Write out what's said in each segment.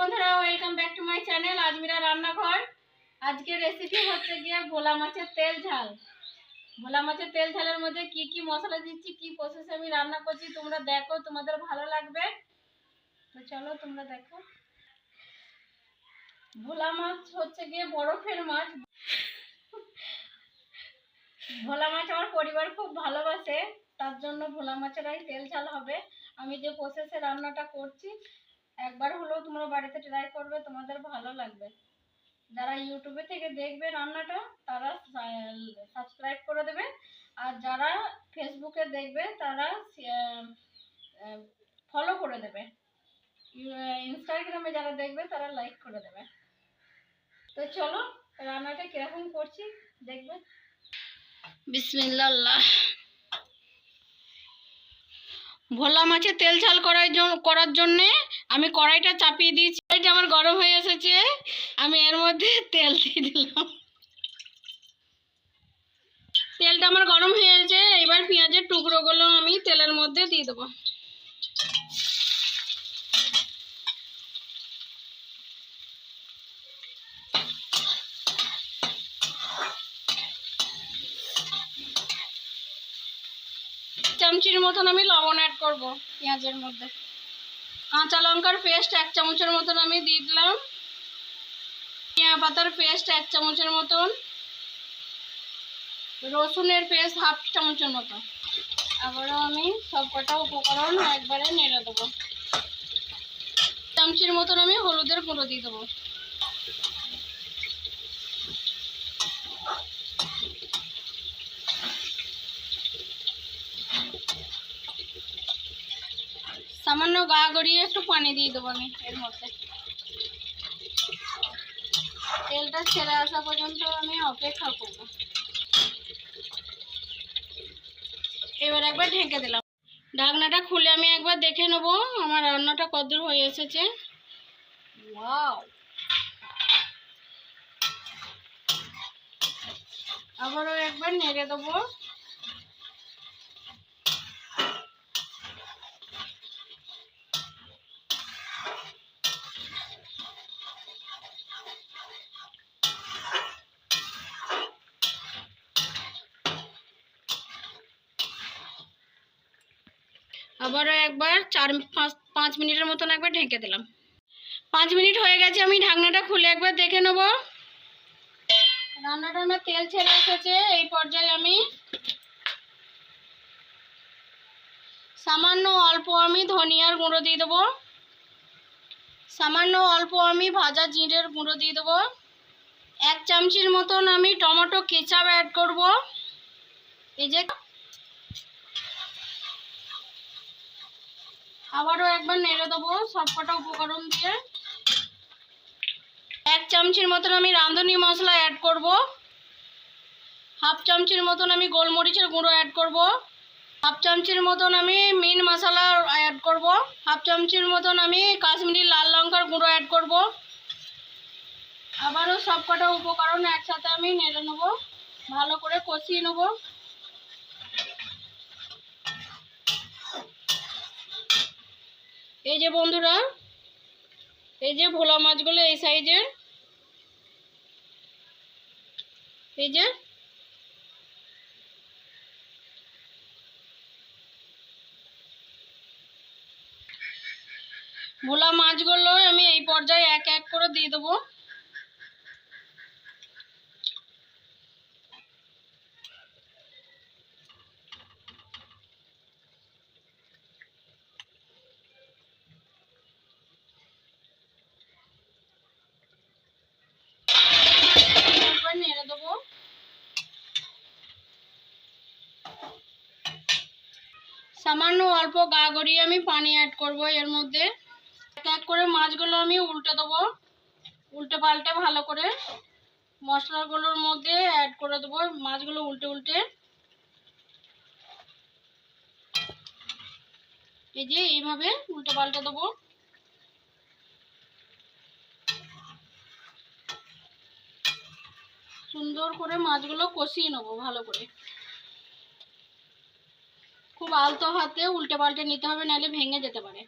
বন্ধুরা welcome back to my channel Ajmira রান্নাঘর। আজকের রেসিপি হচ্ছে গিয়ে ভোলা মাছের তেল ঝাল। ভোলা মাছের তেল ঝালের মধ্যে কি কি মশলা দিচ্ছি, কি প্রসেসে আমি রান্না করছি, তোমরা দেখো, তোমাদের ভালো লাগবে। তো চলো তোমরা দেখো। ভোলা মাছ হচ্ছে গিয়ে বরফের মাছ। ভোলা মাছ আমার পরিবার খুব ভালোবাসে, তার জন্য ভোলা মাছেরাই তেল ঝাল হবে। আমি যে প্রসেসে রান্নাটা করছি একবার হলেও তোমরা বাড়িতে ট্রাই করবে, তোমাদের ভালো লাগবে। যারা ইউটিউবে থেকে দেখবে রান্নাটা, তারা সাবস্ক্রাইব করে দেবে। আর যারা ফেসবুকে দেখবে, তারা ফলো করে দেবে। ইনস্টাগ্রামে যারা দেখবে, তারা লাইক করে দেবে। তো চলো, রান্নাটা কীরকম করছি, দেখবে? বিসমিল্লাহ। ভোলা মাছের তেল ঝাল করার জন্য করার জন্যে আমি কড়াইটা চাপিয়ে দিয়েছি, কড়াইটা আমার গরম হয়ে এসেছে। আমি এর মধ্যে তেল দিয়ে দিলাম। তেলটা আমার গরম হয়ে গেছে এবার পেঁয়াজের টুকরোগুলো আমি তেলের মধ্যে দিয়ে দেবো। চামচির মতন আমি লবণ অ্যাড করব পেঁয়াজের মধ্যে। কাঁচা লঙ্কার পেস্ট এক চামচের মতন আমি দিয়ে দিলাম। পেঁয়া পাতার পেস্ট এক চামচের মতন। রসুনের পেস্ট হাফ চামচের মতো। আবারও আমি সব কটা উপকরণ একবারে নেড়ে দেবো। চামচির মতন আমি হলুদের গুঁড়ো দিয়ে দেবো। সামান্য গা গড়িয়ে একটু পানি দিয়ে দেবো আমি এর মধ্যে। তেলটা ছেড়ে আসা পর্যন্ত আমি অপেক্ষা করব। এবার একবার ঢেকে দিলাম। ঢাকনাটা খুলে আমি একবার দেখে নেব আমার রান্নাটা কতদূর হয়ে এসেছে। আবারও একবার নেড়ে দেবো। আবারও একবার চার পাঁচ পাঁচ মিনিটের মতন একবার ঢেকে দিলাম। পাঁচ মিনিট হয়ে গেছে, আমি ঢাকনাটা খুলে একবার দেখে নেব। রান্নাটা আমার তেল ছেড়ে এসেছে, এই পর্যায়ে আমি সামান্য অল্প আমি ধনিয়ার গুঁড়ো দিয়ে দেবো। সামান্য অল্প আমি ভাজা জিরের গুঁড়ো দিয়ে দেবো। এক চামচির মতন আমি টমেটো কেচাপ অ্যাড করব। এই যে আবারও একবার নেড়ে দেবো সবকটা উপকরণ দিয়ে। এক চামচির মতন আমি রাঁধুনি মশলা অ্যাড করব। হাফ চামচির মতন আমি গোলমরিচের গুঁড়ো অ্যাড করব। হাফ চামচির মতন আমি মিন মশলা অ্যাড করব। হাফ চামচির মতন আমি কাশ্মীরি লাল লঙ্কার গুঁড়ো অ্যাড করব। আবারও সবকটা উপকরণ একসাথে আমি নেড়ে নেব। ভালো করে কষিয়ে নেব। এই যে বন্ধুরা, এই যে ভোলা মাছগুলো এই সাইজের এই যে। ভোলা মাছগুলো আমি এই পর্যায়ে এক এক করে দিয়ে দেবো একবার নেড়ে দেবো সামান্য অল্প গা গড়িয়ে আমি পানি অ্যাড করব এর মধ্যে। এক করে মাছগুলো আমি উল্টে দেবো। উল্টে পাল্টে ভালো করে মশলাগুলোর মধ্যে অ্যাড করে দেবো মাছগুলো উল্টে উল্টে। এই যে এইভাবে উল্টে পাল্টে দেবো। সুন্দর করে মাছগুলো কষিয়ে নেব ভালো করে। খুব আলতো হাতে উল্টে পাল্টে নিতে হবে, নাহলে ভেঙে যেতে পারে।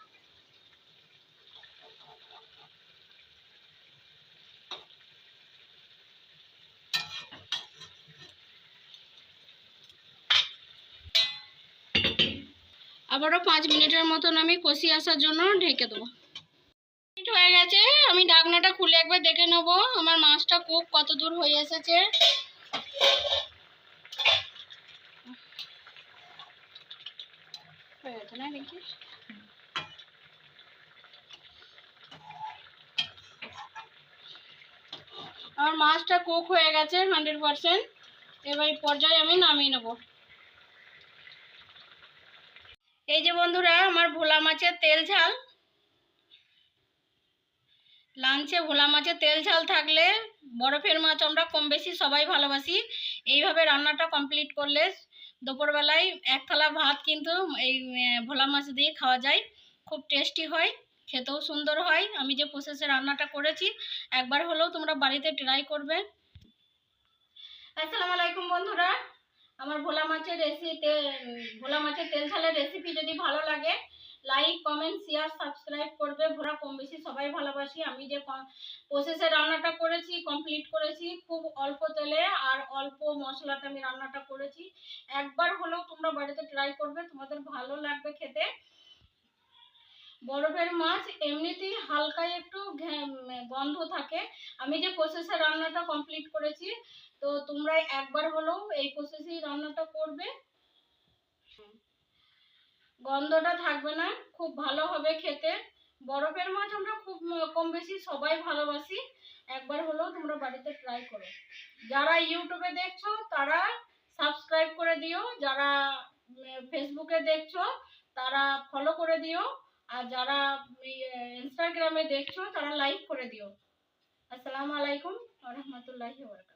আবারও পাঁচ মিনিটের মতন আমি কষি আসার জন্য ঢেকে দেবো। মিনিট হয়ে গেছে। আমি ঢাকনাটা খুলে একবার দেখে নেব। আমার মাছটা কুক কত দূর হয়ে এসেছে। আমার মাছটা কুক হয়ে গেছে হান্ড্রেড পারসেন্ট এবার এই পর্যায়ে আমি নামিয়ে নেব। এই যে বন্ধুরা, আমার ভোলা মাছের তেল ঝাল। লাঞ্চে ভোলা মাছের তেল ঝাল থাকলে বরফের মাছ আমরা কম বেশি সবাই ভালোবাসি। এইভাবে রান্নাটা কমপ্লিট করলে দুপুরবেলায় এক থালা ভাত কিন্তু এই ভোলা মাছ দিয়ে খাওয়া যায়। খুব টেস্টি হয়, খেতেও সুন্দর হয়। আমি যে প্রসেসে রান্নাটা করেছি, একবার হলেও তোমরা বাড়িতে ট্রাই করবে। আসসালামু আলাইকুম বন্ধুরা। আমার ভোলা মাছের রেসিপি ভোলা মাছের তেল ঝালের রেসিপি যদি ভালো লাগে লাইক কমেন্ট শেয়ার সাবস্ক্রাইব করবে। ভোলা কম বেশি সবাই ভালোবাসি। আমি যে প্রসেসে রান্নাটা করেছি কমপ্লিট করেছি খুব অল্প তেলে আর অল্প মশলাতে আমি রান্নাটা করেছি। একবার হলেও তোমরা বাড়িতে ট্রাই করবে, তোমাদের ভালো লাগবে খেতে। বরফের মাছ এমনিতেই হালকা একটু ঘ্যা- গন্ধ থাকে। আমি যে প্রসেসে রান্নাটা কমপ্লিট করেছি, তো তোমরা একবার হলেও এই প্রসেসেই রান্নাটা করবে। গন্ধটা থাকবে না, খুব ভালো হবে খেতে। বরফের মাছ আমরা খুব কম বেশি সবাই ভালোবাসি। একবার হলেও তোমরা বাড়িতে ট্রাই করো। যারা ইউটিউবে দেখছ, তারা সাবস্ক্রাইব করে দিও। যারা ফেসবুকে দেখছ, তারা ফলো করে দিও। আর যারা ইনস্টাগ্রামে দেখছ, তারা লাইক করে দিও। আসসালামু আলাইকুম রহমতুল্লাহি ওবরাকাতুহু